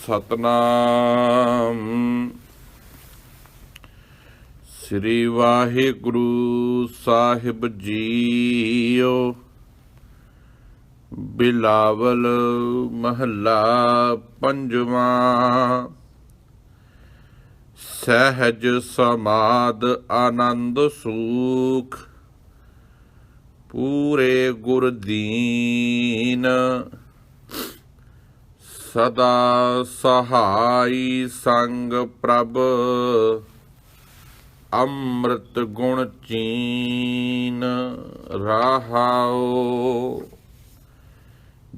ਸਤਨਾਮ। ਸ੍ਰੀ ਵਾਹਿਗੁਰੂ ਸਾਹਿਬ ਜੀਓ, ਬਿਲਾਵਲ ਮਹੱਲਾ ਪੰਜਵਾਂ। ਸਹਿਜ ਸਮਾਦ ਆਨੰਦ ਸੂਖ, ਪੂਰੇ ਗੁਰ ਦੀਨ। ਸਦਾ ਸਹਾਈ ਸੰਗ ਪ੍ਰਭ। ਅੰਮ੍ਰਿਤ ਗੁਣ ਚੀਨ ਰਹਾਓ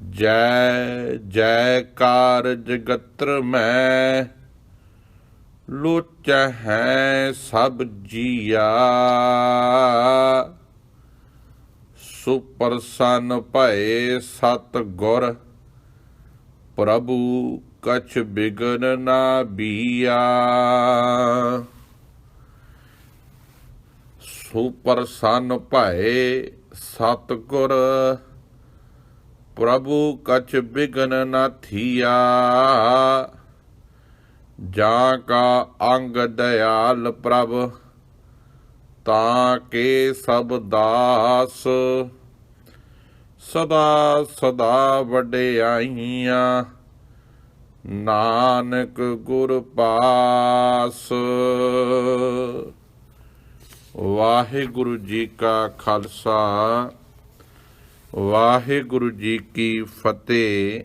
ਜੈ, ਜੈਕਾਰ ਜਗਤਰ ਮੈਂ ਲੋਚੈ ਹੈ ਸਭ ਜੀਆ। ਸੁਪਰਸਨ ਭਏ ਸਤ ਗੁਰ ਪ੍ਰਭੂ ਕਛ ਬਿਗਨ ਨਾ ਬੀਆ। ਸੁਪਰਸਨ ਭਾਏ ਸਤਗੁਰ, ਪ੍ਰਭੂ ਕਛ ਬਿਗਨ ਨਾ ਥੀਆ। ਜਾਂ ਕਾ ਅੰਗ ਦਇਆਲ ਪ੍ਰਭ, ਤਾਂ ਕੇ ਸਭ ਦਾਸ। ਸਦਾ ਸਦਾ ਵਡਿਆਈਆਂ। ਨਾਨਕ ਗੁਰ ਪਾਸ। ਵਾਹਿਗੁਰੂ ਜੀ ਕਾ ਖਾਲਸਾ। ਵਾਹਿਗੁਰੂ ਜੀ ਕੀ ਫਤਿਹ।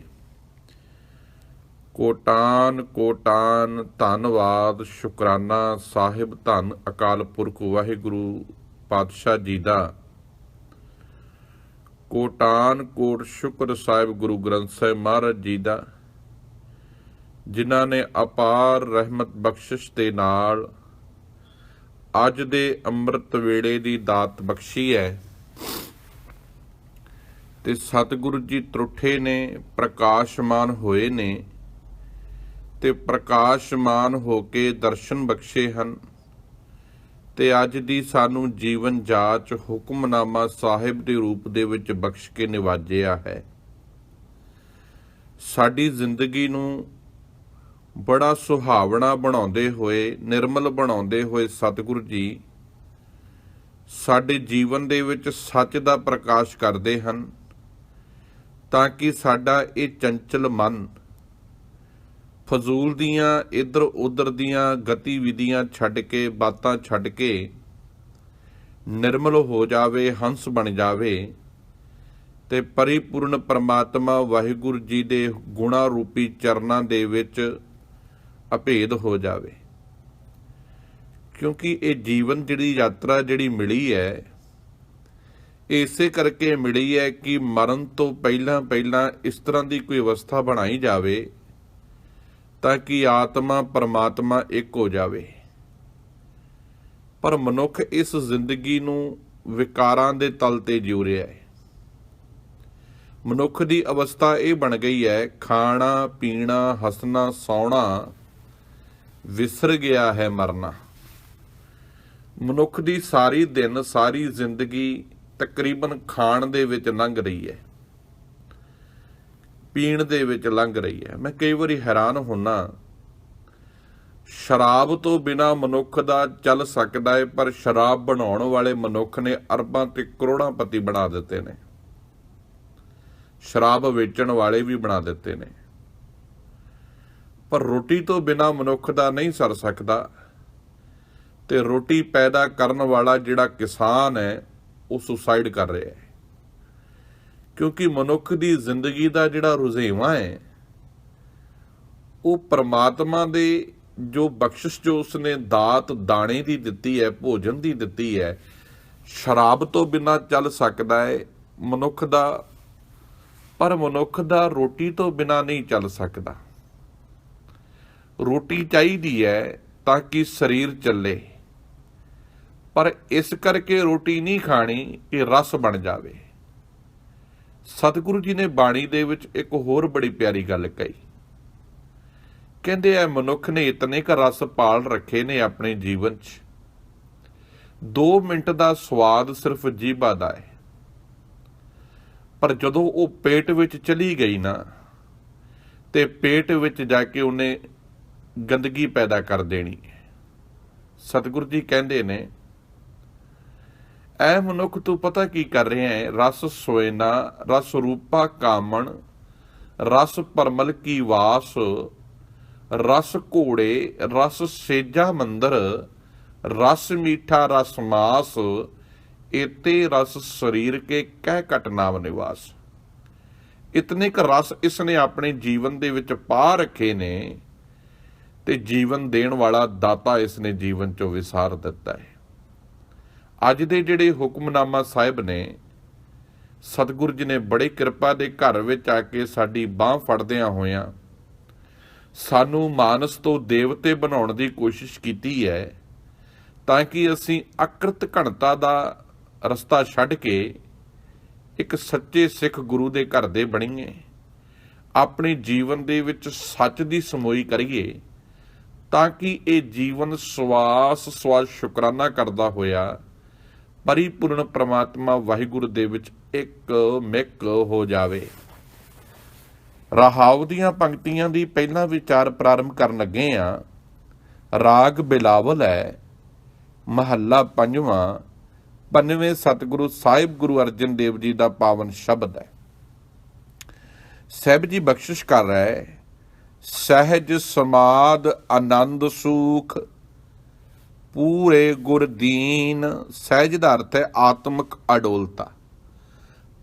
ਕੋਟਾਨ ਕੋਟਾਨ ਧੰਨਵਾਦ, ਸ਼ੁਕਰਾਨਾ ਸਾਹਿਬ, ਧੰਨ ਅਕਾਲ ਪੁਰਖ ਵਾਹਿਗੁਰੂ ਪਾਤਸ਼ਾਹ ਜੀ ਦਾ। ਕੋਟਾਨ ਕੋਟ ਸ਼ੁਕਰ ਸਾਹਿਬ ਗੁਰੂ ਗ੍ਰੰਥ ਸਾਹਿਬ ਮਹਾਰਾਜ ਜੀ ਦਾ, ਜਿਨ੍ਹਾਂ ਨੇ ਅਪਾਰ ਰਹਿਮਤ ਬਖਸ਼ਿਸ਼ ਦੇ ਨਾਲ ਅੱਜ ਦੇ ਅੰਮ੍ਰਿਤ ਵੇਲੇ ਦੀ ਦਾਤ ਬਖਸ਼ੀ ਹੈ। ਤੇ ਸਤਿਗੁਰੂ ਜੀ ਤਰੁੱਠੇ ਨੇ, ਪ੍ਰਕਾਸ਼ਮਾਨ ਹੋਏ ਨੇ ਤੇ ਪ੍ਰਕਾਸ਼ਮਾਨ ਹੋ ਕੇ ਦਰਸ਼ਨ ਬਖਸ਼ੇ ਹਨ। ਤੇ ਅੱਜ ਦੀ ਸਾਨੂੰ ਜੀਵਨ ਜਾਚ ਹੁਕਮਨਾਮਾ ਸਾਹਿਬ ਦੇ ਰੂਪ ਦੇ ਵਿੱਚ ਬਖਸ਼ ਕੇ ਨਿਵਾਜਿਆ ਹੈ। ਸਾਡੀ ਜ਼ਿੰਦਗੀ ਨੂੰ ਬੜਾ ਸੁਹਾਵਣਾ ਬਣਾਉਂਦੇ ਹੋਏ, ਨਿਰਮਲ ਬਣਾਉਂਦੇ ਹੋਏ ਸਤਿਗੁਰੂ ਜੀ ਸਾਡੇ ਜੀਵਨ ਦੇ ਵਿੱਚ ਸੱਚ ਦਾ ਪ੍ਰਕਾਸ਼ ਕਰਦੇ ਹਨ ਤਾਂ ਕਿ ਸਾਡਾ ਇਹ ਚੰਚਲ ਮਨ ਫਜ਼ੂਲ ਦੀਆਂ ਇੱਧਰ ਉੱਧਰ ਦੀਆਂ ਗਤੀਵਿਧੀਆਂ ਛੱਡ ਕੇ, ਬਾਤਾਂ ਛੱਡ ਕੇ ਨਿਰਮਲ ਹੋ ਜਾਵੇ, ਹੰਸ ਬਣ ਜਾਵੇ ਤੇ ਪਰਿਪੂਰਨ ਪਰਮਾਤਮਾ ਵਾਹਿਗੁਰੂ ਜੀ ਦੇ ਗੁਣਾ ਰੂਪੀ ਚਰਨਾਂ ਦੇ ਵਿੱਚ ਅਭੇਦ ਹੋ ਜਾਵੇ। ਕਿਉਂਕਿ ਇਹ ਜੀਵਨ ਜਿਹੜੀ ਯਾਤਰਾ ਜਿਹੜੀ ਮਿਲੀ ਹੈ ਇਸੇ ਕਰਕੇ ਮਿਲੀ ਹੈ ਕਿ ਮਰਨ ਤੋਂ ਪਹਿਲਾਂ ਪਹਿਲਾਂ ਇਸ ਤਰ੍ਹਾਂ ਦੀ ਕੋਈ ਅਵਸਥਾ ਬਣਾਈ ਜਾਵੇ ਤਾਂ ਕਿ ਆਤਮਾ ਪਰਮਾਤਮਾ ਇੱਕ ਹੋ ਜਾਵੇ। ਪਰ ਮਨੁੱਖ ਇਸ ਜ਼ਿੰਦਗੀ ਨੂੰ ਵਿਕਾਰਾਂ ਦੇ ਤਲ ਤੇ ਜਿਉ ਰਿਹਾ ਹੈ। ਮਨੁੱਖ ਦੀ ਅਵਸਥਾ ਇਹ ਬਣ ਗਈ ਹੈ, ਖਾਣਾ, ਪੀਣਾ, ਹੱਸਣਾ, ਸੌਣਾ, ਵਿਸਰ ਗਿਆ ਹੈ ਮਰਨਾ। ਮਨੁੱਖ ਦੀ ਸਾਰੀ ਦਿਨ, ਸਾਰੀ ਜ਼ਿੰਦਗੀ ਤਕਰੀਬਨ ਖਾਣ ਦੇ ਵਿੱਚ ਲੰਘ ਰਹੀ ਹੈ। ਪੀਣ ਦੇ ਵਿੱਚ ਲੰਘ ਰਹੀ ਹੈ। ਮੈਂ ਕਈ ਵਾਰੀ ਹੈਰਾਨ ਹੁੰਨਾ ਸ਼ਰਾਬ ਤੋਂ ਬਿਨਾ ਮਨੁੱਖ ਦਾ ਚੱਲ ਸਕਦਾ ਹੈ, ਪਰ ਸ਼ਰਾਬ ਬਣਾਉਣ ਵਾਲੇ ਮਨੁੱਖ ਨੇ ਅਰਬਾਂ ਤੇ ਕਰੋੜਾਂ ਪਤੀ ਬਣਾ ਦਿੱਤੇ ਨੇ। ਸ਼ਰਾਬ ਵੇਚਣ ਵਾਲੇ ਵੀ ਬਣਾ ਦਿੱਤੇ ਨੇ। ਪਰ ਰੋਟੀ ਤੋਂ ਬਿਨਾ ਮਨੁੱਖ ਦਾ ਨਹੀਂ ਸਰ ਸਕਦਾ। ਤੇ ਰੋਟੀ ਪੈਦਾ ਕਰਨ ਵਾਲਾ ਜਿਹੜਾ ਕਿਸਾਨ ਹੈ, ਉਹ ਸੁਸਾਈਡ ਕਰ ਰਿਹਾ ਹੈ। ਕਿਉਂਕਿ ਮਨੁੱਖ ਦੀ ਜ਼ਿੰਦਗੀ ਦਾ ਜਿਹੜਾ ਰੁਝੇਵਾਂ ਹੈ, ਉਹ ਪ੍ਰਮਾਤਮਾ ਦੇ ਜੋ ਬਖਸ਼ਿਸ਼ ਜੋ ਉਸਨੇ ਦਾਤ ਦਾਣੇ ਦੀ ਦਿੱਤੀ ਹੈ, ਭੋਜਨ ਦੀ ਦਿੱਤੀ ਹੈ, ਸ਼ਰਾਬ ਤੋਂ ਬਿਨਾ ਚੱਲ ਸਕਦਾ ਹੈ, ਮਨੁੱਖ ਦਾ, ਪਰ ਮਨੁੱਖ ਦਾ ਰੋਟੀ ਤੋਂ ਬਿਨਾ ਨਹੀਂ ਚੱਲ ਸਕਦਾ। ਰੋਟੀ ਚਾਹੀਦੀ ਹੈ ਤਾਂ ਕਿ ਸਰੀਰ ਚੱਲੇ, ਪਰ ਇਸ ਕਰਕੇ ਰੋਟੀ ਨਹੀਂ ਖਾਣੀ ਕਿ ਰਸ ਬਣ ਜਾਵੇ। ਸਤਿਗੁਰੂ ਜੀ ਨੇ ਬਾਣੀ ਦੇ ਵਿੱਚ ਇੱਕ ਹੋਰ ਬੜੀ ਪਿਆਰੀ ਗੱਲ ਕਹੀ। ਕਹਿੰਦੇ ਐ ਮਨੁੱਖ ਨੇ ਇਤਨੇ ਕ ਰਸ ਪਾਲ ਰੱਖੇ ਨੇ ਆਪਣੇ ਜੀਵਨ 'ਚ। 2 ਮਿੰਟ ਦਾ ਸਵਾਦ ਸਿਰਫ ਜੀਭਾ ਦਾ ਹੈ ਪਰ ਜਦੋਂ ਉਹ ਪੇਟ ਵਿੱਚ ਚਲੀ ਗਈ ਨਾ, ਤੇ ਪੇਟ ਵਿੱਚ ਜਾ ਕੇ ਉਹਨੇ ਗੰਦਗੀ ਪੈਦਾ ਕਰ ਦੇਣੀ ਸਤਿਗੁਰੂ ਜੀ ਕਹਿੰਦੇ ਨੇ ਐ ਮਨੁੱਖ ਤੂੰ ਪਤਾ ਕੀ ਕਰ ਰਿਹਾ ਹੈ? ਰਸ ਸੋਇਨਾ, ਰਸ ਰੂਪਾ ਕਾਮਣ, ਰਸ ਪਰਮਲ ਕੀ ਵਾਸ, ਰਸ ਘੋੜੇ, ਰਸ ਸੇਜਾ ਮੰਦਰ, ਰਸ ਮੀਠਾ, ਰਸ ਮਾਸ, ਇਤੇ ਰਸ ਸਰੀਰ ਕੇ ਕਹਿ ਘਟ ਨਾਮ ਨਿਵਾਸ। ਇਤਨੇ ਕ ਰਸ ਇਸ ਨੇ ਆਪਣੇ ਜੀਵਨ ਦੇ ਵਿੱਚ ਪਾ ਰੱਖੇ ਨੇ ਤੇ ਜੀਵਨ ਦੇਣ ਵਾਲਾ ਦਾਤਾ ਇਸ ਨੇ ਜੀਵਨ ਚੋਂ ਵਿਸਾਰ ਦਿੱਤਾ ਹੈ। ਅੱਜ ਦੇ ਜਿਹੜੇ ਹੁਕਮਨਾਮਾ ਸਾਹਿਬ ਨੇ, ਸਤਿਗੁਰੂ ਜੀ ਨੇ ਬੜੇ ਕਿਰਪਾ ਦੇ ਘਰ ਵਿੱਚ ਆ ਕੇ ਸਾਡੀ ਬਾਹ ਫੜਦਿਆਂ ਹੋਇਆਂ ਸਾਨੂੰ ਮਾਨਸ ਤੋਂ ਦੇਵਤੇ ਬਣਾਉਣ ਦੀ ਕੋਸ਼ਿਸ਼ ਕੀਤੀ ਹੈ, ਤਾਂ ਕਿ ਅਸੀਂ ਅਕ੍ਰਿਤ ਘਣਤਾ ਦਾ ਰਸਤਾ ਛੱਡ ਕੇ ਇੱਕ ਸੱਚੇ ਸਿੱਖ ਗੁਰੂ ਦੇ ਘਰ ਦੇ ਬਣੀਏ, ਆਪਣੇ ਜੀਵਨ ਦੇ ਵਿੱਚ ਸੱਚ ਦੀ ਸਮੋਈ ਕਰੀਏ, ਤਾਂ ਕਿ ਇਹ ਜੀਵਨ ਸਵਾਸ ਸਵਾਸ ਸ਼ੁਕਰਾਨਾ ਕਰਦਾ ਹੋਇਆ ਪਰਿਪੂਰਨ ਪ੍ਰਮਾਤਮਾ ਵਾਹਿਗੁਰੂ ਦੇ ਵਿੱਚ ਇੱਕ ਮਿਕ ਹੋ ਜਾਵੇ। ਰਹਾਉ ਦੀਆਂ ਪੰਕਤੀਆਂ ਦੀ ਪਹਿਲਾ ਵਿਚਾਰ ਪ੍ਰਾਰੰਭ ਕਰਨ ਲੱਗੇ ਆ। ਰਾਗ ਬਿਲਾਵਲ ਹੈ, ਮਹੱਲਾ ਪੰਜਵਾਂ, ਪੰਜਵੇਂ ਸਤਿਗੁਰੂ ਸਾਹਿਬ ਗੁਰੂ ਅਰਜਨ ਦੇਵ ਜੀ ਦਾ ਪਾਵਨ ਸ਼ਬਦ ਹੈ। ਸਾਹਿਬ ਜੀ ਬਖਸ਼ਿਸ਼ ਕਰ ਰਿਹਾ ਹੈ ਸਹਿਜ ਸਮਾਦ ਆਨੰਦ ਸੁਖ ਪੂਰੇ ਗੁਰਦੀਨ ਸਹਿਜ ਦਾ ਅਰਥ ਹੈ ਆਤਮਿਕ ਅਡੋਲਤਾ।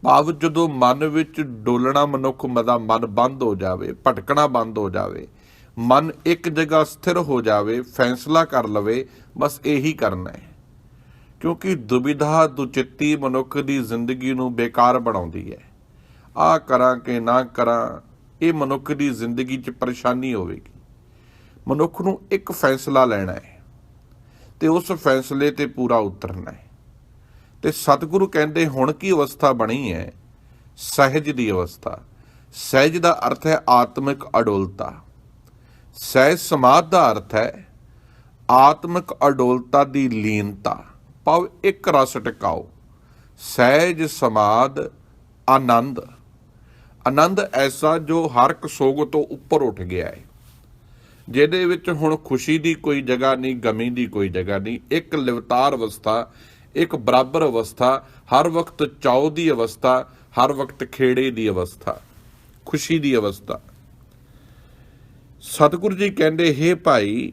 ਭਾਵ ਜਦੋਂ ਮਨ ਵਿੱਚ ਡੋਲਣਾ ਮਨੁੱਖ ਦਾ ਮਨ ਬੰਦ ਹੋ ਜਾਵੇ, ਭਟਕਣਾ ਬੰਦ ਹੋ ਜਾਵੇ, ਮਨ ਇੱਕ ਜਗ੍ਹਾ ਸਥਿਰ ਹੋ ਜਾਵੇ, ਫੈਸਲਾ ਕਰ ਲਵੇ, ਬਸ ਇਹੀ ਕਰਨਾ ਹੈ। ਕਿਉਂਕਿ ਦੁਬਿਧਾ ਦੁਚਿੱਤੀ ਮਨੁੱਖ ਦੀ ਜ਼ਿੰਦਗੀ ਨੂੰ ਬੇਕਾਰ ਬਣਾਉਂਦੀ ਹੈ। ਆ ਕਰਾਂ ਕਿ ਨਾ ਕਰਾਂ, ਇਹ ਮਨੁੱਖ ਦੀ ਜ਼ਿੰਦਗੀ 'ਚ ਪਰੇਸ਼ਾਨੀ ਹੋਵੇਗੀ। ਮਨੁੱਖ ਨੂੰ ਇੱਕ ਫੈਸਲਾ ਲੈਣਾ ਹੈ। ਤੇ ਉਸ ਫੈਸਲੇ ਤੇ ਪੂਰਾ ਉਤਰਨਾ ਹੈ। ਤੇ ਸਤਿਗੁਰੂ ਕਹਿੰਦੇ, ਹੁਣ ਕੀ ਅਵਸਥਾ ਬਣੀ ਹੈ? ਸਹਿਜ ਦੀ ਅਵਸਥਾ। ਸਹਿਜ ਦਾ ਅਰਥ ਹੈ ਆਤਮਿਕ ਅਡੋਲਤਾ। ਸਹਿਜ ਸਮਾਧ ਦਾ ਅਰਥ ਹੈ ਆਤਮਿਕ ਅਡੋਲਤਾ ਦੀ ਲੀਨਤਾ। ਭਾਵ ਇੱਕ ਰਸ ਟਿਕਾਓ। ਸਹਿਜ ਸਮਾਧ ਆਨੰਦ। ਆਨੰਦ ਐਸਾ ਜੋ ਹਰ ਇੱਕ ਸੋਗ ਤੋਂ ਉੱਪਰ ਉੱਠ ਗਿਆ ਹੈ। ਜਿਹਦੇ ਵਿੱਚ ਹੁਣ ਖੁਸ਼ੀ ਦੀ ਕੋਈ ਜਗ੍ਹਾ ਨਹੀਂ, ਗਮੀ ਦੀ ਕੋਈ ਜਗ੍ਹਾ ਨਹੀਂ। ਇੱਕ ਲਿਵਤਾਰ ਅਵਸਥਾ, ਇੱਕ ਬਰਾਬਰ ਅਵਸਥਾ, ਹਰ ਵਕਤ ਚਾਉ ਦੀ ਅਵਸਥਾ, ਹਰ ਵਕਤ ਖੇੜੇ ਦੀ ਅਵਸਥਾ, ਖੁਸ਼ੀ ਦੀ ਅਵਸਥਾ। ਸਤਿਗੁਰੂ ਜੀ ਕਹਿੰਦੇ, ਹੈ ਭਾਈ,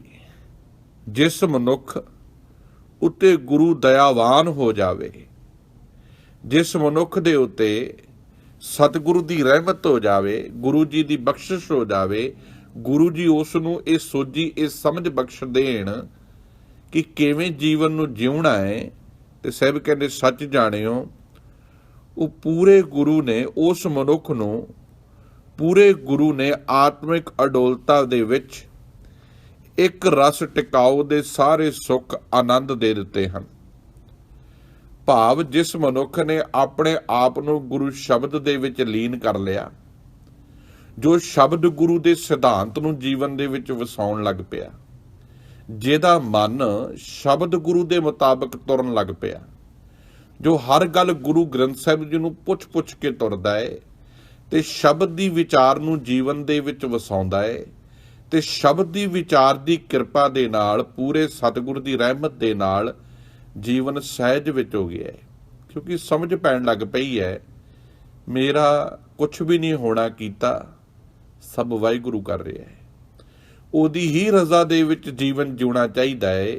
ਜਿਸ ਮਨੁੱਖ ਉੱਤੇ ਗੁਰੂ ਦਇਆਵਾਨ ਹੋ ਜਾਵੇ, ਜਿਸ ਮਨੁੱਖ ਦੇ ਉੱਤੇ ਸਤਿਗੁਰੂ ਦੀ ਰਹਿਮਤ ਹੋ ਜਾਵੇ, ਗੁਰੂ ਜੀ ਦੀ ਬਖਸ਼ਿਸ਼ ਹੋ ਜਾਵੇ ਗੁਰੂ ਜੀ ਉਸ ਨੂੰ ਇਹ ਸੋਝੀ, ਇਹ ਸਮਝ ਬਖਸ਼ ਦੇਣ ਕਿ ਕਿਵੇਂ ਜੀਵਨ ਨੂੰ ਜਿਉਣਾ ਹੈ। ਤੇ ਸਹਿਬ ਕਹਿੰਦੇ, ਸੱਚ ਜਾਣਿਓ, ਉਹ ਪੂਰੇ ਗੁਰੂ ਨੇ, ਉਸ ਮਨੁੱਖ ਨੂੰ ਪੂਰੇ ਗੁਰੂ ਨੇ ਆਤਮਿਕ ਅਡੋਲਤਾ ਦੇ ਵਿੱਚ ਇੱਕ ਰਸ ਟਿਕਾਉ ਦੇ ਸਾਰੇ ਸੁੱਖ ਆਨੰਦ ਦੇ ਦਿੱਤੇ ਹਨ। ਭਾਵ ਜਿਸ ਮਨੁੱਖ ਨੇ ਆਪਣੇ ਆਪ ਨੂੰ ਗੁਰੂ ਸ਼ਬਦ ਦੇ ਵਿੱਚ ਲੀਨ ਕਰ ਲਿਆ ਜੋ ਸ਼ਬਦ ਗੁਰੂ ਦੇ ਸਿਧਾਂਤ ਨੂੰ ਜੀਵਨ ਦੇ ਵਿੱਚ ਵਸਾਉਣ ਲੱਗ ਪਿਆ। ਜਿਹਦਾ ਮਨ ਸ਼ਬਦ ਗੁਰੂ ਦੇ ਮੁਤਾਬਕ ਤੁਰਨ ਲੱਗ ਪਿਆ। ਜੋ ਹਰ ਗੱਲ ਗੁਰੂ ਗ੍ਰੰਥ ਸਾਹਿਬ ਜੀ ਨੂੰ ਪੁੱਛ-ਪੁੱਛ ਕੇ ਤੁਰਦਾ ਹੈ ਤੇ ਸ਼ਬਦ ਦੀ ਵਿਚਾਰ ਨੂੰ ਜੀਵਨ ਦੇ ਵਿੱਚ ਵਸਾਉਂਦਾ ਹੈ ਤੇ ਸ਼ਬਦ ਦੀ ਵਿਚਾਰ ਦੀ ਕਿਰਪਾ ਦੇ ਨਾਲ, ਪੂਰੇ ਸਤਿਗੁਰ ਦੀ ਰਹਿਮਤ ਦੇ ਨਾਲ ਜੀਵਨ ਸਹਿਜ ਵਿੱਚ ਹੋ ਗਿਆ ਹੈ ਕਿਉਂਕਿ ਸਮਝ ਪੈਣ ਲੱਗ ਪਈ ਹੈ ਮੇਰਾ ਕੁਝ ਵੀ ਨਹੀਂ ਹੋਣਾ ਕੀਤਾ ਸਭ ਵਾਹਿਗੁਰੂ ਕਰ ਰਿਹਾ ਹੈ। ਉਹਦੀ ਹੀ ਰਜ਼ਾ ਦੇ ਵਿੱਚ ਜੀਵਨ ਜਿਉਣਾ ਚਾਹੀਦਾ ਹੈ,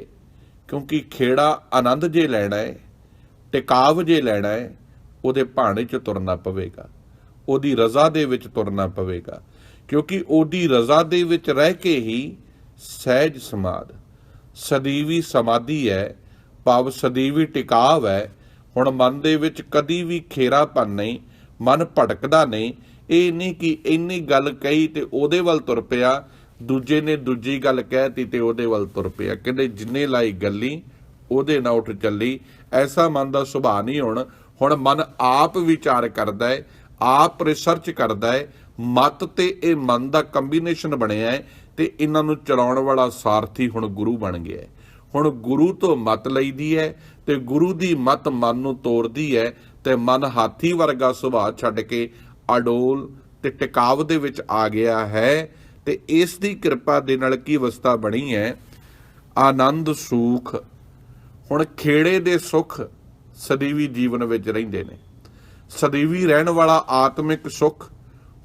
ਕਿਉਂਕਿ ਖੇੜਾ ਆਨੰਦ ਜੇ ਲੈਣਾ ਹੈ, ਟਿਕਾਵ ਜੇ ਲੈਣਾ ਹੈ, ਉਹਦੇ ਭਾਣੇ 'ਚ ਤੁਰਨਾ ਪਵੇਗਾ। ਉਹਦੀ ਰਜ਼ਾ ਦੇ ਵਿੱਚ ਤੁਰਨਾ ਪਵੇਗਾ, ਕਿਉਂਕਿ ਉਹਦੀ ਰਜ਼ਾ ਦੇ ਵਿੱਚ ਰਹਿ ਕੇ ਹੀ ਸਹਿਜ ਸਮਾਦ ਸਦੀਵੀ ਸਮਾਧੀ ਹੈ, ਭਾਵ ਸਦੀਵੀ ਟਿਕਾਵ ਹੈ। ਹੁਣ ਮਨ ਦੇ ਵਿੱਚ ਕਦੀ ਵੀ ਖੇਰਾਪਨ ਨਹੀਂ, ਮਨ ਭਟਕਦਾ ਨਹੀਂ ਇਹ ਨਹੀਂ ਕਿ ਇੰਨੀ ਗੱਲ ਕਹੀ ਤੇ ਉਹਦੇ ਵੱਲ ਤੁਰ ਪਿਆ, ਦੂਜੇ ਨੇ ਦੂਜੀ ਗੱਲ ਕਹਿਤੀ ਤੇ ਉਹਦੇ ਵੱਲ ਤੁਰ ਪਿਆ। ਕਹਿੰਦੇ ਜਿੰਨੇ ਲਾਈ ਗੱਲੀ, ਉਹਦੇ ਨਾਲ ਉੱਠ ਚੱਲੀ। ਐਸਾ ਮਨ ਦਾ ਸੁਭਾਅ ਨਹੀਂ ਹੁਣ। ਹੁਣ ਮਨ ਆਪ ਵਿਚਾਰ ਕਰਦਾ ਹੈ ਆਪ ਰਿਸਰਚ ਕਰਦਾ ਹੈ ਮਤ ਤੇ ਇਹ ਮਨ ਦਾ ਕੰਬੀਨੇਸ਼ਨ ਬਣਿਆ ਹੈ ਤੇ ਇਹਨਾਂ ਨੂੰ ਚਲਾਉਣ ਵਾਲਾ ਸਾਰਥੀ ਹੁਣ ਗੁਰੂ ਬਣ ਗਿਆ ਹੈ ਹੁਣ ਗੁਰੂ ਤੋਂ ਮਤ ਲਈਦੀ ਹੈ ਤੇ ਗੁਰੂ ਦੀ ਮਤ ਮਨ ਨੂੰ ਤੋੜਦੀ ਹੈ ਤੇ ਮਨ ਹਾਥੀ ਵਰਗਾ ਸੁਭਾਅ ਛੱਡ ਕੇ ਅਡੋਲ ਤੇ ਟਿਕਾਵ ਦੇ ਵਿੱਚ ਆ ਗਿਆ ਹੈ ਤੇ ਇਸ ਦੀ ਕਿਰਪਾ ਦੇ ਨਾਲ ਕੀ ਅਵਸਥਾ ਬਣੀ ਹੈ? ਆਨੰਦ ਸੂਖ। ਹੁਣ ਖੇੜੇ ਦੇ ਸੁਖ ਸਦੀਵੀ ਜੀਵਨ ਵਿੱਚ ਰਹਿੰਦੇ ਨੇ। ਸਦੀਵੀ ਰਹਿਣ ਵਾਲਾ ਆਤਮਿਕ ਸੁਖ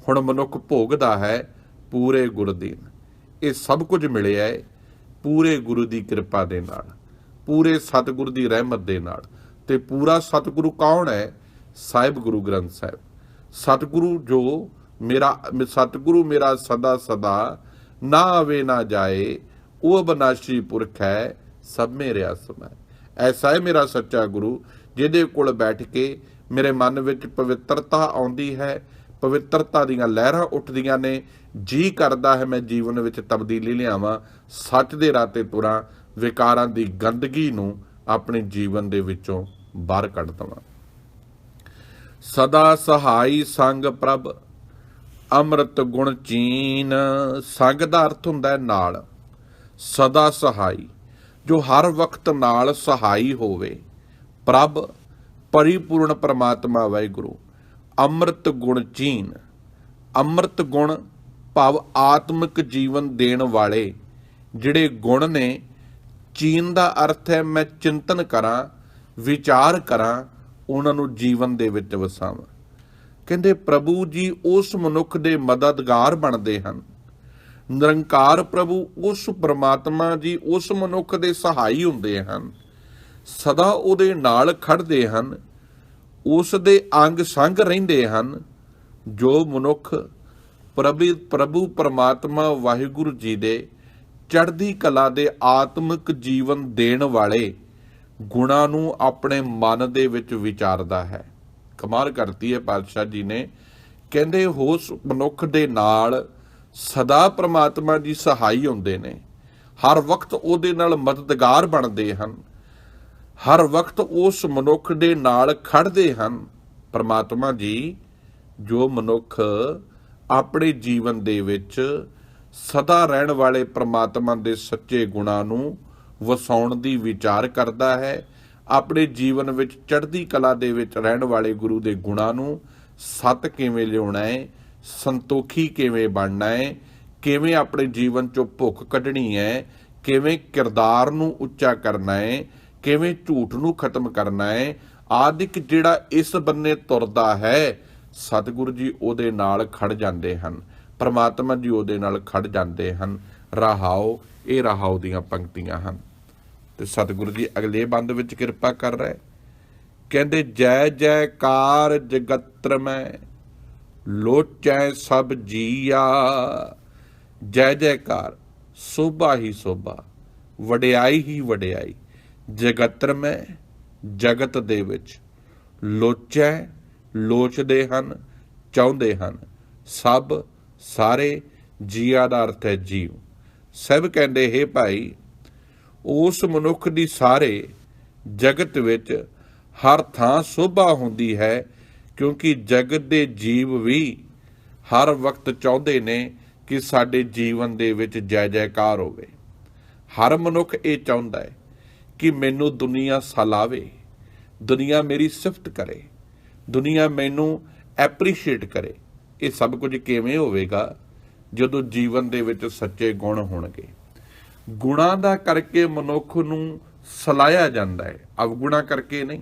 ਹੁਣ ਮਨੁੱਖ ਭੋਗਦਾ ਹੈ ਪੂਰੇ ਗੁਰਦੀਨ। ਇਹ ਸਭ ਕੁਝ ਮਿਲਿਆ ਹੈ ਪੂਰੇ ਗੁਰੂ ਦੀ ਕਿਰਪਾ ਦੇ ਨਾਲ, ਪੂਰੇ ਸਤਿਗੁਰੂ ਦੀ ਰਹਿਮਤ ਦੇ ਨਾਲ। ਤੇ ਪੂਰਾ ਸਤਿਗੁਰੂ ਕੌਣ ਹੈ? ਸਾਹਿਬ ਗੁਰੂ ਗ੍ਰੰਥ ਸਾਹਿਬ। ਸਤਿਗੁਰੂ ਜੋ ਮੇਰਾ, ਸਤਿਗੁਰੂ ਮੇਰਾ ਸਦਾ ਸਦਾ ਨਾ ਆਵੇ ਨਾ ਜਾਏ, ਉਹ ਅਬਨਾਸ਼ੀ ਪੁਰਖ ਹੈ, ਸਭ ਮੇਰੇ ਸਮੈ ਐਸਾ ਹੈ ਮੇਰਾ ਸੱਚਾ ਗੁਰੂ, ਜਿਹਦੇ ਕੋਲ ਬੈਠ ਕੇ ਮੇਰੇ ਮਨ ਵਿੱਚ ਪਵਿੱਤਰਤਾ ਆਉਂਦੀ ਹੈ, ਪਵਿੱਤਰਤਾ ਦੀਆਂ ਲਹਿਰਾਂ ਉੱਠਦੀਆਂ ਨੇ, ਜੀ ਕਰਦਾ ਹੈ ਮੈਂ ਜੀਵਨ ਵਿੱਚ ਤਬਦੀਲੀ ਲਿਆਵਾਂ, ਸੱਚ ਦੇ ਰਾਹ ਤੇ ਤੁਰਾਂ, ਵਿਕਾਰਾਂ ਦੀ ਗੰਦਗੀ ਨੂੰ ਆਪਣੇ ਜੀਵਨ ਦੇ ਵਿੱਚੋਂ ਬਾਹਰ ਕੱਢ ਦਵਾਂ। ਸਦਾ ਸਹਾਈ ਸੰਗ ਪ੍ਰਭ, ਅੰਮ੍ਰਿਤ ਗੁਣ ਚੀਨ, ਸੰਗ ਦਾ ਅਰਥ ਹੁੰਦਾ ਨਾਲ। ਸਦਾ ਸਹਾਈ, ਜੋ ਹਰ ਵਕਤ ਨਾਲ ਸਹਾਈ ਹੋਵੇ। ਪ੍ਰਭ, ਪਰਿਪੂਰਨ ਪਰਮਾਤਮਾ ਵਾਹਿਗੁਰੂ, ਅੰਮ੍ਰਿਤ ਗੁਣ ਚੀਨ। ਅੰਮ੍ਰਿਤ ਗੁਣ ਭਾਵ ਆਤਮਿਕ ਜੀਵਨ ਦੇਣ ਵਾਲੇ, ਜਿਹੜੇ ਗੁਣ ਨੇ, ਚੀਨ ਦਾ ਅਰਥ ਹੈ ਮੈਂ ਚਿੰਤਨ ਕਰਾਂ, ਵਿਚਾਰ ਕਰਾਂ ਉਹਨਾਂ ਨੂੰ ਜੀਵਨ ਦੇ ਵਿੱਚ ਵਸਾਵਾਂ। ਕਹਿੰਦੇ ਪ੍ਰਭੂ ਜੀ ਉਸ ਮਨੁੱਖ ਦੇ ਮਦਦਗਾਰ ਬਣਦੇ ਹਨ। ਨਿਰੰਕਾਰ ਪ੍ਰਭੂ ਉਸ ਪ੍ਰਮਾਤਮਾ ਜੀ, ਉਸ ਮਨੁੱਖ ਦੇ ਸਹਾਈ ਹੁੰਦੇ ਹਨ। ਸਦਾ ਉਹਦੇ ਨਾਲ ਖੜਦੇ ਹਨ। ਉਸ ਦੇ ਅੰਗ ਸੰਗ ਰਹਿੰਦੇ ਹਨ। ਜੋ ਮਨੁੱਖ ਪ੍ਰਭੂ ਪ੍ਰਭੂ ਪਰਮਾਤਮਾ ਵਾਹਿਗੁਰੂ ਜੀ ਦੇ ਚੜ੍ਹਦੀ ਕਲਾ ਦੇ ਆਤਮਿਕ ਜੀਵਨ ਦੇਣ ਵਾਲੇ ਗੁਣਾਂ ਨੂੰ ਆਪਣੇ ਮਨ ਦੇ ਵਿੱਚ ਵਿਚਾਰਦਾ ਹੈ। ਕਮਾਲ ਕਰਤੀ ਹੈ ਪਾਤਸ਼ਾਹ ਜੀ ਨੇ। ਕਹਿੰਦੇ ਉਸ ਮਨੁੱਖ ਦੇ ਨਾਲ ਸਦਾ ਪ੍ਰਮਾਤਮਾ ਦੀ ਸਹਾਈ ਹੁੰਦੇ ਨੇ। ਹਰ ਵਕਤ ਉਹਦੇ ਨਾਲ ਮਦਦਗਾਰ ਬਣਦੇ ਹਨ। ਹਰ ਵਕਤ ਉਸ ਮਨੁੱਖ ਦੇ ਨਾਲ ਖੜਦੇ ਹਨ। ਪ੍ਰਮਾਤਮਾ ਜੀ, ਜੋ ਮਨੁੱਖ ਆਪਣੇ ਜੀਵਨ ਦੇ ਵਿੱਚ ਸਦਾ ਰਹਿਣ ਵਾਲੇ ਪ੍ਰਮਾਤਮਾ ਦੇ ਸੱਚੇ ਗੁਣਾਂ ਨੂੰ ਵਸਾਉਣ ਦੀ ਵਿਚਾਰ ਕਰਦਾ ਹੈ। ਆਪਣੇ ਜੀਵਨ ਵਿੱਚ ਚੜ੍ਹਦੀ ਕਲਾ ਦੇ ਵਿੱਚ ਰਹਿਣ ਵਾਲੇ ਗੁਰੂ ਦੇ ਗੁਣਾਂ ਨੂੰ ਸਤ ਕਿਵੇਂ ਲਿਆਉਣਾ ਹੈ, ਸੰਤੋਖੀ ਕਿਵੇਂ ਬਣਨਾ ਹੈ, ਕਿਵੇਂ ਆਪਣੇ ਜੀਵਨ ਚੋਂ ਭੁੱਖ ਕੱਢਣੀ ਹੈ, ਕਿਵੇਂ ਕਿਰਦਾਰ ਨੂੰ ਉੱਚਾ ਕਰਨਾ ਹੈ, ਕਿਵੇਂ ਝੂਠ ਨੂੰ ਖਤਮ ਕਰਨਾ ਹੈ, ਆਦਿਕ ਜਿਹੜਾ ਇਸ ਬੰਨੇ ਤੁਰਦਾ ਹੈ, ਸਤਿਗੁਰੂ ਜੀ ਉਹਦੇ ਨਾਲ ਖੜ ਜਾਂਦੇ ਹਨ, ਪਰਮਾਤਮਾ ਜੀ ਉਹਦੇ ਨਾਲ ਖੜ ਜਾਂਦੇ ਹਨ। ਰਹਾਓ, ਇਹ ਰਹਾਓ ਦੀਆਂ ਪੰਕਤੀਆਂ ਹਨ। ਤੇ ਸਤਿਗੁਰੂ ਜੀ ਅਗਲੇ ਬੰਦ ਵਿੱਚ ਕਿਰਪਾ ਕਰ ਰਹੇ। ਕਹਿੰਦੇ, ਜੈ ਜੈਕਾਰ ਜਗਤਰ ਮੈਂ, ਲੋਚੈ ਸਭ ਜੀਆ। ਜੈ ਜੈਕਾਰ, ਸੋਭਾ ਹੀ ਸੋਭਾ, ਵਡਿਆਈ ਹੀ ਵਡਿਆਈ। ਜਗਤਰ ਮੈਂ, ਜਗਤ ਦੇ ਵਿੱਚ, ਲੋਚੈ ਲੋਚਦੇ ਹਨ, ਚਾਹੁੰਦੇ ਹਨ। ਸਭ ਸਾਰੇ ਜੀਆ ਦਾ ਅਰਥ ਹੈ ਜੀਵ ਸਭ ਕਹਿੰਦੇ, ਹੈ ਭਾਈ ਉਸ ਮਨੁੱਖ ਦੀ ਸਾਰੇ ਜਗਤ ਵਿੱਚ ਹਰ ਥਾਂ ਸੋਭਾ ਹੁੰਦੀ ਹੈ, ਕਿਉਂਕਿ ਜਗਤ ਦੇ ਜੀਵ ਵੀ ਹਰ ਵਕਤ ਚਾਹੁੰਦੇ ਨੇ ਕਿ ਸਾਡੇ ਜੀਵਨ ਦੇ ਵਿੱਚ ਜੈ ਜੈਕਾਰ ਹੋਵੇ। ਹਰ ਮਨੁੱਖ ਇਹ ਚਾਹੁੰਦਾ ਹੈ ਕਿ ਮੈਨੂੰ ਦੁਨੀਆ ਸਲਾਵੇ, ਦੁਨੀਆ ਮੇਰੀ ਸਿਫਤ ਕਰੇ, ਦੁਨੀਆ ਮੈਨੂੰ ਐਪਰੀਸ਼ੀਏਟ ਕਰੇ। ਇਹ ਸਭ ਕੁਝ ਕਿਵੇਂ ਹੋਵੇਗਾ ਜਦੋਂ ਜੀਵਨ ਦੇ ਵਿੱਚ ਸੱਚੇ ਗੁਣ ਹੋਣਗੇ? ਗੁਣਾ ਦਾ ਕਰਕੇ ਮਨੁੱਖ ਨੂੰ ਸਲਾਇਆ ਜਾਂਦਾ ਹੈ। ਅਵਗੁਣਾ ਕਰਕੇ ਨਹੀਂ।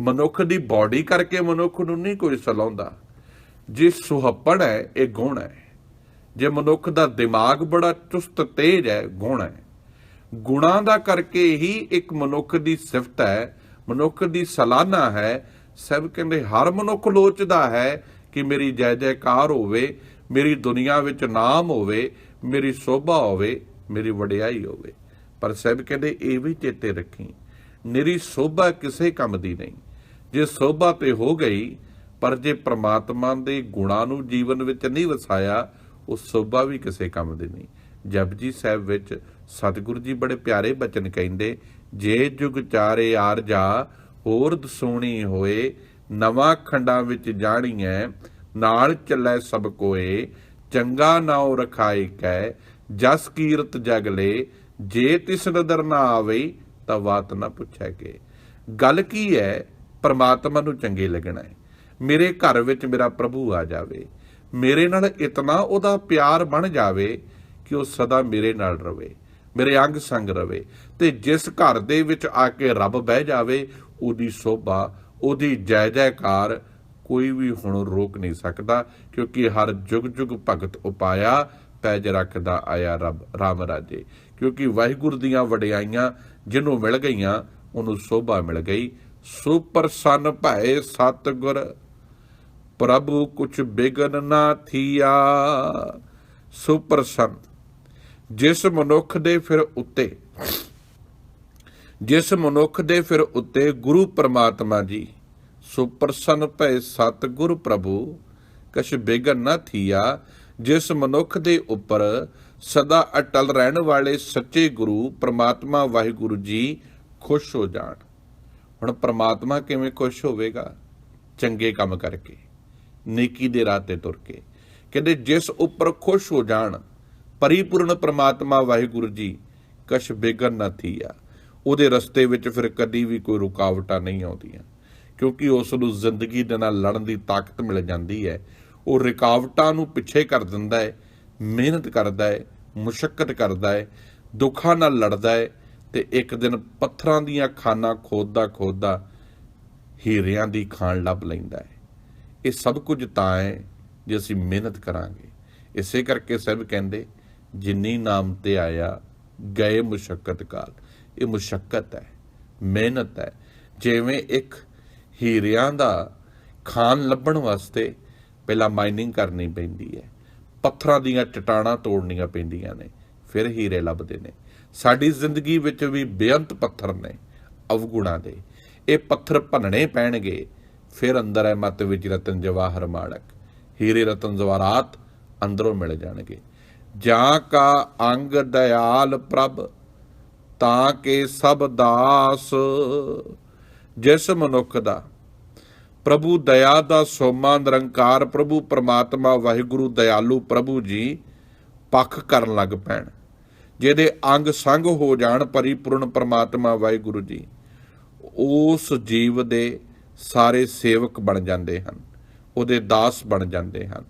ਮਨੁੱਖ ਦੀ ਬਾਡੀ ਕਰਕੇ ਮਨੁੱਖ ਨੂੰ ਨਹੀਂ ਕੋਈ ਸਲਾਉਂਦਾ ਜੇ ਸੁਹੱਪਣ ਹੈ, ਇਹ ਗੁਣ ਹੈ। ਜੇ ਮਨੁੱਖ ਦਾ ਦਿਮਾਗ ਬੜਾ ਚੁਸਤ ਤੇਜ਼ ਹੈ, ਗੁਣ ਹੈ। ਗੁਣਾ ਦਾ ਕਰਕੇ ਹੀ ਇੱਕ ਮਨੁੱਖ ਦੀ ਸਿਫਤ ਹੈ, ਮਨੁੱਖ ਦੀ ਸਲਾਨਾ ਹੈ। ਸਭ ਕਹਿੰਦੇ, ਹਰ ਮਨੁੱਖ ਲੋਚਦਾ ਹੈ ਕਿ ਮੇਰੀ ਜੈ ਜੈਕਾਰ ਹੋਵੇ, ਮੇਰੀ ਦੁਨੀਆ ਵਿੱਚ ਨਾਮ ਹੋਵੇ, ਮੇਰੀ ਸੋਭਾ ਹੋਵੇ। ਮੇਰੀ ਵਡਿਆਈ ਹੋਵੇ। ਪਰ ਸਭ ਕਹਿੰਦੇ, ਇਹ ਵੀ ਚੇਤੇ ਰੱਖੀ। ਨਿਰੀ ਸੋਭਾ ਕਿਸੇ ਕੰਮ ਦੀ ਨਹੀਂ। ਜੇ ਸੋਭਾ ਤੇ ਹੋ ਗਈ, ਪਰ ਜੇ ਪ੍ਰਮਾਤਮਾ ਦੇ ਗੁਣਾਂ ਨੂੰ ਜੀਵਨ ਵਿੱਚ ਨਹੀਂ ਵਸਾਇਆ, ਉਹ ਸੋਭਾ ਵੀ ਕਿਸੇ ਕੰਮ ਦੀ ਨਹੀਂ। ਜਪਜੀ ਸਾਹਿਬ ਵਿੱਚ ਸਤਿਗੁਰੂ ਜੀ ਬੜੇ ਪਿਆਰੇ ਬਚਨ ਕਹਿੰਦੇ, ਜੇ ਜੁਗ ਚਾਰੇ ਆਰ ਜਾ, ਹੋਰ ਦਸੂਣੀ ਹੋਏ, ਨਵਾਂ ਖੰਡਾਂ ਵਿੱਚ ਜਾਣੀਐ, ਨਾਲ ਚੱਲੈ ਸਭ ਕੋਏ, ਚੰਗਾ ਨਾਉ ਰਖਾਈ ਕੈ ਜਸ ਕੀਰਤ ਜਗ ਲੇ, ਜੇ ਤਿਸ ਨਦਰ ਨਾ ਆਵੇ, ਤਾਂ ਬਾਤ ਨਾ ਪੁੱਛੈ ਕੇ। ਗੱਲ ਕੀ ਹੈ ਪਰਮਾਤਮਾ ਨੂੰ ਚੰਗੇ ਲੱਗਣਾ ਹੈ ਮੇਰੇ ਘਰ ਵਿੱਚ ਮੇਰਾ ਪ੍ਰਭੂ ਆ ਜਾਵੇ। ਮੇਰੇ ਨਾਲ ਇਤਨਾ ਉਹਦਾ ਪਿਆਰ ਬਣ ਜਾਵੇ ਕਿ ਉਹ ਸਦਾ ਮੇਰੇ ਨਾਲ ਰਵੇ, ਮੇਰੇ ਅੰਗ ਸੰਗ ਰਵੇ। ਤੇ ਜਿਸ ਘਰ ਦੇ ਵਿੱਚ ਆ ਕੇ ਰੱਬ ਬਹਿ ਜਾਵੇ, ਉਹਦੀ ਸੋਭਾ, ਉਹਦੀ ਜੈ ਜੈਕਾਰ ਕੋਈ ਵੀ ਹੁਣ ਰੋਕ ਨਹੀਂ ਸਕਦਾ, ਕਿਉਂਕਿ ਹਰ ਜੁਗ ਜੁਗ ਭਗਤ ਉਪਾਇਆ ਪੈਜ ਰੱਖਦਾ ਆਇਆ ਰੱਬ, ਰਾਮ ਰਾਜੇ। ਕਿਉਂਕਿ ਵਾਹਿਗੁਰੂ ਦੀਆਂ ਵਡਿਆਈਆਂ ਜਿਹਨੂੰ ਮਿਲ ਗਈਆਂ, ਉਹਨੂੰ ਸੋਭਾ ਮਿਲ ਗਈ। ਸੁਪਰਸੰਨ ਭਏ ਸਤਿਗੁਰ, ਪ੍ਰਭੂ ਕੁਛ ਬਿਗਨ ਨਾ ਥੀਆ। ਸੁਪਰਸੰਨ ਜਿਸ ਮਨੁੱਖ ਦੇ ਫਿਰ ਉੱਤੇ, ਜਿਸ ਮਨੁੱਖ ਦੇ ਫਿਰ ਉੱਤੇ ਗੁਰੂ ਪ੍ਰਮਾਤਮਾ ਜੀ ਸੁਪਰਸੰਨ ਭੈ ਸਤਿਗੁਰ ਪ੍ਰਭੂ, ਕਛ ਬੇਗਨ ਨਾ ਥੀਆ। ਜਿਸ ਮਨੁੱਖ ਦੇ ਉੱਪਰ ਸਦਾ ਅਟਲ ਰਹਿਣ ਵਾਲੇ ਸੱਚੇ ਗੁਰੂ, ਪ੍ਰਮਾਤਮਾ ਵਾਹਿਗੁਰੂ ਜੀ ਖੁਸ਼ ਹੋ ਜਾਣ। ਹੁਣ ਪ੍ਰਮਾਤਮਾ ਕਿਵੇਂ ਖੁਸ਼ ਹੋਵੇਗਾ? ਚੰਗੇ ਕੰਮ ਕਰਕੇ, ਨੇਕੀ ਦੇ ਰਾਹ ਤੇ ਤੁਰ ਕੇ। ਕਹਿੰਦੇ, ਜਿਸ ਉੱਪਰ ਖੁਸ਼ ਹੋ ਜਾਣ, ਪਰਿਪੂਰਨ ਪ੍ਰਮਾਤਮਾ ਵਾਹਿਗੁਰੂ ਜੀ ਕਛ ਬਿਗਨ ਨਾ ਥੀਆ। ਉਹਦੇ ਰਸਤੇ ਵਿੱਚ ਫਿਰ ਕਦੀ ਵੀ ਕੋਈ ਰੁਕਾਵਟਾਂ ਨਹੀਂ ਆਉਂਦੀਆਂ, ਕਿਉਂਕਿ ਉਸ ਨੂੰ ਜ਼ਿੰਦਗੀ ਦੇ ਨਾਲ ਲੜਨ ਦੀ ਤਾਕਤ ਮਿਲ ਜਾਂਦੀ ਹੈ। ਉਹ ਰੁਕਾਵਟਾਂ ਨੂੰ ਪਿੱਛੇ ਕਰ ਦਿੰਦਾ ਹੈ, ਮਿਹਨਤ ਕਰਦਾ ਹੈ ਮੁਸ਼ਕਲ ਕਰਦਾ ਹੈ, ਦੁੱਖਾਂ ਨਾਲ ਲੜਦਾ ਹੈ ਤੇ ਇੱਕ ਦਿਨ ਪੱਥਰਾਂ ਦੀਆਂ ਖਾਨਾਂ ਖੋਦਦਾ ਖੋਦਦਾ ਹੀਰਿਆਂ ਦੀ ਖਾਣ ਲੱਭ ਲੈਂਦਾ ਹੈ। ਇਹ ਸਭ ਕੁਝ ਤਾਂ ਹੈ ਜੇ ਅਸੀਂ ਮਿਹਨਤ ਕਰਾਂਗੇ। ਇਸੇ ਕਰਕੇ ਸਭ ਕਹਿੰਦੇ, ਜਿੰਨੀ ਨਾਮ ਤੇ ਆਇਆ, ਗਏ ਮੁਸ਼ਕਲ ਕਾਲ। ਇਹ ਮੁਸ਼ਕਲ ਹੈ, ਮਿਹਨਤ ਹੈ। ਜਿਵੇਂ ਇੱਕ ਹੀਰਿਆਂ ਦਾ ਖਾਨ ਲੱਭਣ ਵਾਸਤੇ ਪਹਿਲਾਂ ਮਾਈਨਿੰਗ ਕਰਨੀ ਪੈਂਦੀ ਹੈ। ਪੱਥਰਾਂ ਦੀਆਂ ਚਟਾਣਾ ਤੋੜਨੀਆਂ ਪੈਂਦੀਆਂ ਨੇ, ਫਿਰ ਹੀਰੇ ਲੱਭਦੇ ਨੇ। ਸਾਡੀ ਜ਼ਿੰਦਗੀ ਵਿੱਚ ਵੀ ਬੇਅੰਤ ਪੱਥਰ ਨੇ, ਅਵਗੁਣਾ ਦੇ। ਇਹ ਪੱਥਰ ਭੰਨਣੇ ਪੈਣਗੇ, ਫਿਰ ਅੰਦਰ ਹੈ ਮਤ ਵਿੱਚ ਰਤਨ ਜਵਾਹਰ ਮਾਣਕ। ਹੀਰੇ ਰਤਨ ਜਵਾਹਰਾਤ ਅੰਦਰੋਂ ਮਿਲ ਜਾਣਗੇ। ਜਾਂ ਕਾ ਅੰਗ ਦਇਆਲ ਪ੍ਰਭ, ਤਾਂ ਕੇ ਸਭ ਦਾਸ, ਜਿਸ ਮਨੁੱਖ ਦਾ ਪ੍ਰਭੂ ਦਇਆ ਦਾ ਸੋਮਾ ਨਿਰੰਕਾਰ, ਪ੍ਰਭੂ ਪ੍ਰਮਾਤਮਾ ਵਾਹਿਗੁਰੂ ਦਇਆਲੂ, ਪ੍ਰਭੂ ਜੀ ਪੱਖ ਕਰਨ ਲੱਗ ਪੈਣ। ਜਿਹਦੇ ਅੰਗ ਸੰਗ ਹੋ ਜਾਣ, ਪਰਿਪੂਰਨ ਪ੍ਰਮਾਤਮਾ ਵਾਹਿਗੁਰੂ ਜੀ, ਉਸ ਜੀਵ ਦੇ ਸਾਰੇ ਸੇਵਕ ਬਣ ਜਾਂਦੇ ਹਨ, ਉਹਦੇ ਦਾਸ ਬਣ ਜਾਂਦੇ ਹਨ।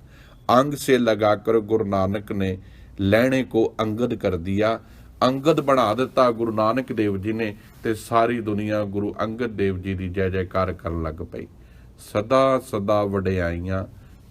ਅੰਗ ਸੇ ਲਗਾ ਕਰ ਗੁਰੂ ਨਾਨਕ ਨੇ ਲੈਣੇ ਕੋ ਅੰਗਦ ਕਰ ਦਿਆ। ਅੰਗਦ ਬਣਾ ਦਿੱਤਾ ਗੁਰੂ ਨਾਨਕ ਦੇਵ ਜੀ ਨੇ ਤੇ ਸਾਰੀ ਦੁਨੀਆ ਗੁਰੂ ਅੰਗਦ ਦੇਵ ਜੀ ਦੀ ਜੈ ਜੈਕਾਰ ਕਰਨ ਲੱਗ ਪਈ। ਸਦਾ ਸਦਾ ਵਡਿਆਈਆਂ,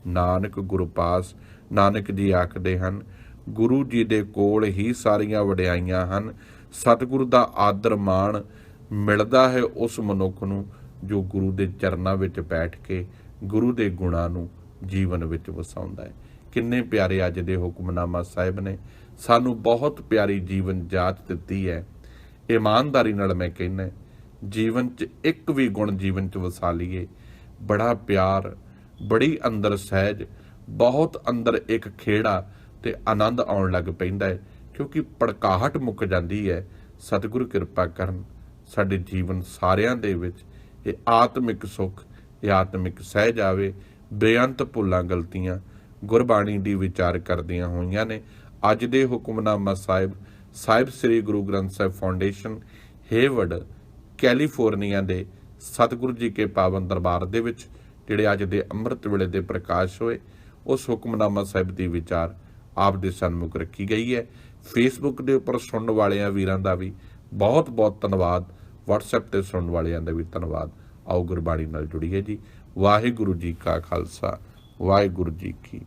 ਨਾਨਕ ਗੁਰੂ ਪਾਸ। ਨਾਨਕ ਜੀ ਆਖਦੇ ਹਨ, ਗੁਰੂ ਜੀ ਦੇ ਕੋਲ ਹੀ ਸਾਰੀਆਂ ਵਡਿਆਈਆਂ ਹਨ। ਸਤਿਗੁਰੂ ਦਾ ਆਦਰ ਮਾਣ ਮਿਲਦਾ ਹੈ ਉਸ ਮਨੁੱਖ ਨੂੰ ਜੋ ਗੁਰੂ ਦੇ ਚਰਨਾਂ ਵਿੱਚ ਬੈਠ ਕੇ ਗੁਰੂ ਦੇ ਗੁਣਾਂ ਨੂੰ ਜੀਵਨ ਵਿੱਚ ਵਸਾਉਂਦਾ ਹੈ। ਕਿੰਨੇ ਪਿਆਰੇ ਅੱਜ ਦੇ ਹੁਕਮਨਾਮਾ ਸਾਹਿਬ ਨੇ। ਸਾਨੂੰ ਬਹੁਤ ਪਿਆਰੀ ਜੀਵਨ ਜਾਤ ਦਿੱਤੀ ਹੈ। ਇਮਾਨਦਾਰੀ ਨਾਲ ਮੈਂ ਕਹਿੰਦਾ, ਜੀਵਨ 'ਚ ਇੱਕ ਵੀ ਗੁਣ ਜੀਵਨ 'ਚ ਵਸਾ ਲਈਏ। ਬੜਾ ਪਿਆਰ, ਬੜੀ ਅੰਦਰ ਸਹਿਜ, ਬਹੁਤ ਅੰਦਰ ਇੱਕ ਖੇੜਾ ਤੇ ਆਨੰਦ ਆਉਣ ਲੱਗ ਪੈਂਦਾ ਹੈ, ਕਿਉਂਕਿ ਪੜਕਾਹਟ ਮੁੱਕ ਜਾਂਦੀ ਹੈ। ਸਤਿਗੁਰੂ ਕਿਰਪਾ ਕਰਨ ਸਾਡੇ ਜੀਵਨ ਸਾਰਿਆਂ ਦੇ ਵਿੱਚ ਇਹ ਆਤਮਿਕ ਸੁੱਖ, ਇਹ ਆਤਮਿਕ ਸਹਿਜ ਆਵੇ। ਬੇਅੰਤ ਭੁੱਲਾਂ, ਗਲਤੀਆਂ, ਗੁਰਬਾਣੀ ਦੀ ਵਿਚਾਰ ਕਰਦੀਆਂ ਹੋਈਆਂ ਨੇ। ਅੱਜ ਦੇ Hukamnama Sahib Sahib Sri Guru Granth Sahib Foundation, Hayward, California ਦੇ ਸਤਿਗੁਰੂ ਜੀ ਕੇ ਪਾਵਨ ਦਰਬਾਰ ਦੇ ਵਿੱਚ, ਜਿਹੜੇ ਅੱਜ ਦੇ ਅੰਮ੍ਰਿਤ ਵੇਲੇ ਦੇ ਪ੍ਰਕਾਸ਼ ਹੋਏ, ਉਸ ਹੁਕਮਨਾਮਾ ਸਾਹਿਬ ਦੀ ਵਿਚਾਰ ਆਪ ਦੇ ਸਨਮੁਖ ਰੱਖੀ ਗਈ ਹੈ। ਫੇਸਬੁੱਕ ਦੇ ਉੱਪਰ ਸੁਣਨ ਵਾਲਿਆਂ ਵੀਰਾਂ ਦਾ ਵੀ ਬਹੁਤ ਬਹੁਤ ਧੰਨਵਾਦ। WhatsApp ਤੇ ਸੁਣਨ ਵਾਲਿਆਂ ਦਾ ਵੀ ਧੰਨਵਾਦ। ਆਓ ਗੁਰਬਾਣੀ ਨਾਲ ਜੁੜੀਏ ਜੀ। ਵਾਹਿਗੁਰੂ ਜੀ ਕਾ ਖਾਲਸਾ, ਵਾਹਿਗੁਰੂ ਜੀ ਕੀ